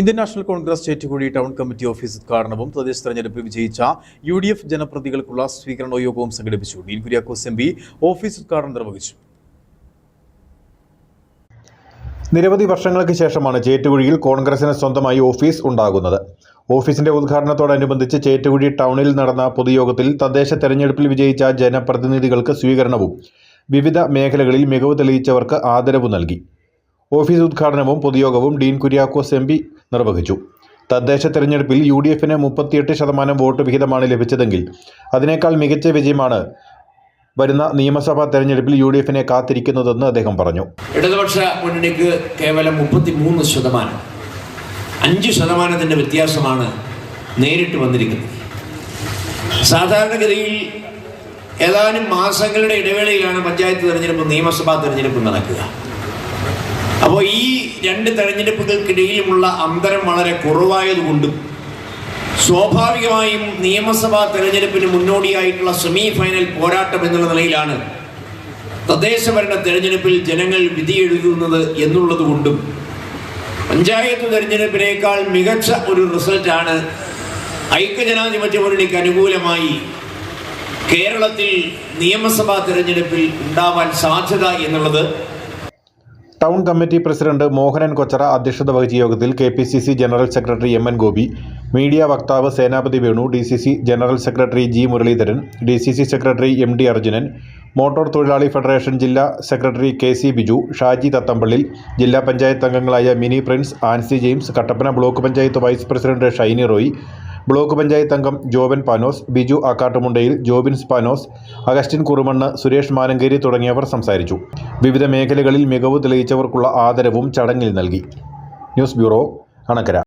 Indian national Congress Chettukuzhi town committee office ഉദ്ഘാടനവും പ്രദേശ തെരഞ്ഞെടുപ്പിൽ വിജയിച്ച യു ഡി എഫ് ജനപ്രതികൾക്കുള്ള സ്വീകരണ യോഗവും സംഘടിപ്പിച്ചു. Dean Kuriakose M P office ഉദ്ഘാടനം നിർവഹിച്ചു. നിരവധി വർഷങ്ങൾക്ക് ശേഷമാണ് ചേറ്റുകുഴിയിൽ കോൺഗ്രസിന് സ്വന്തമായി ഓഫീസ് ഉണ്ടാകുന്നത്. ഓഫീസിന്റെ ഉദ്ഘാടനത്തോടനുബന്ധിച്ച് ചേറ്റുകുഴി ടൗണിൽ നടന്ന പൊതുയോഗത്തിൽ തദ്ദേശ തെരഞ്ഞെടുപ്പിൽ വിജയിച്ച ജനപ്രതിനിധികൾക്ക് സ്വീകരണവും വിവിധ മേഖലകളിൽ മികവ് തെളിയിച്ചവർക്ക് ആദരവ് നൽകി. ഓഫീസ് ഉദ്ഘാടനവും പൊതുയോഗവും ഡീൻ കുര്യാക്കോസ് എം പി നിർവഹിച്ചു. തദ്ദേശ തെരഞ്ഞെടുപ്പിൽ യു ഡി എഫിന് മുപ്പത്തിയെട്ട് ശതമാനം വോട്ട് വിഹിതമാണ് ലഭിച്ചതെങ്കിൽ അതിനേക്കാൾ മികച്ച വിജയമാണ് വരുന്ന നിയമസഭാ തെരഞ്ഞെടുപ്പിൽ യു ഡി എഫിനെ കാത്തിരിക്കുന്നതെന്ന് അദ്ദേഹം പറഞ്ഞു. ഇടതുപക്ഷ മുന്നണിക്ക് കേവലം മുപ്പത്തി മൂന്ന് ശതമാനം അഞ്ച് ശതമാനത്തിന്റെ വ്യത്യാസമാണ് നേരിട്ട് വന്നിരിക്കുന്നത്. സാധാരണഗതിയിൽ ഏതാനും മാസങ്ങളുടെ ഇടവേളയിലാണ് പഞ്ചായത്ത് തെരഞ്ഞെടുപ്പ് നിയമസഭാ തെരഞ്ഞെടുപ്പ് നടക്കുക. അപ്പോൾ ഈ രണ്ട് തെരഞ്ഞെടുപ്പുകൾക്കിടയിലുമുള്ള അന്തരം വളരെ കുറവായതുകൊണ്ട് സ്വാഭാവികമായും നിയമസഭാ തെരഞ്ഞെടുപ്പിന് മുന്നോടിയായിട്ടുള്ള സെമി ഫൈനൽ പോരാട്ടം എന്നുള്ള നിലയിലാണ് തദ്ദേശ ഭരണ തെരഞ്ഞെടുപ്പിൽ ജനങ്ങൾ വിധിയെഴുതുന്നത് എന്നുള്ളത് കൊണ്ടും പഞ്ചായത്ത് തെരഞ്ഞെടുപ്പിനേക്കാൾ മികച്ച ഒരു റിസൾട്ടാണ് ഐക്യജനാധിപത്യ മുന്നണിക്ക് അനുകൂലമായി കേരളത്തിൽ നിയമസഭാ തെരഞ്ഞെടുപ്പിൽ ഉണ്ടാവാൻ സാധ്യത എന്നുള്ളത് town committee president Mohanan Kochara അധ്യക്ഷത വഹിച്ച യോഗത്തിൽ K P C C general secretary M N Gopi media വക്താവ് Senapathi Venu D C C general secretary G Muraleedharan D C C secretary M D Arjunan motor തൊഴിലാളി federation ജില്ലാ secretary K C Biju Shaji Thathampallil ജില്ലാ പഞ്ചായത്ത് അംഗങ്ങളായ Mini Prince Ancy James Kattappana block panchayat vice president Shiny Roy block panchayat അംഗം Joban Panos Biju Akkattumundayil Jobins Panos Augustine Kurumannu Suresh Manankeri തുടങ്ങിയവർ സംസാരിച്ചു. വിവിധ മേഖലകളിൽ മികവ് തെളിയിച്ചവർക്കുള്ള ആദരവും ചടങ്ങിൽ നൽകി. News bureau Anakkara.